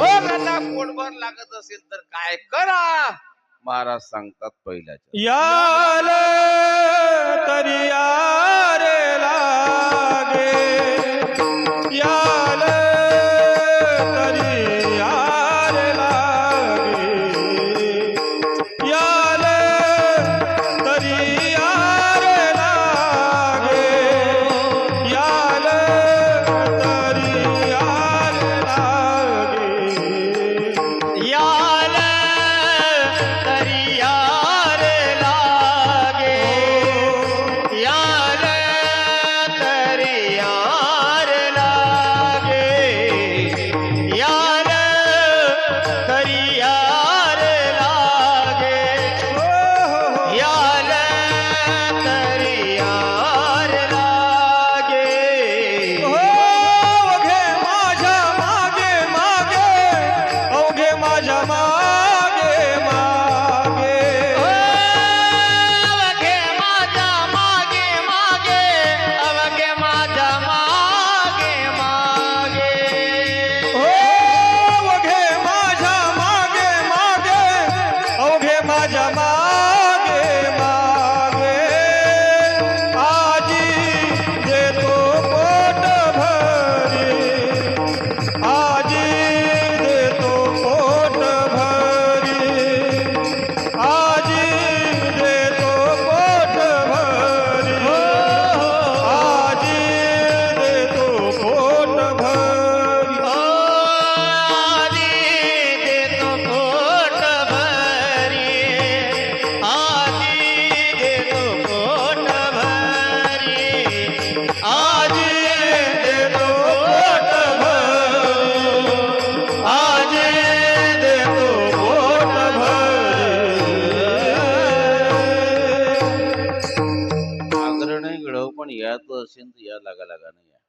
बघाला पोटभर लागत असेल तर काय करा महाराज सांगतात पहिल्याच्या याला तरी या jama jama. comunidad, todo haciendo ya la galaganía.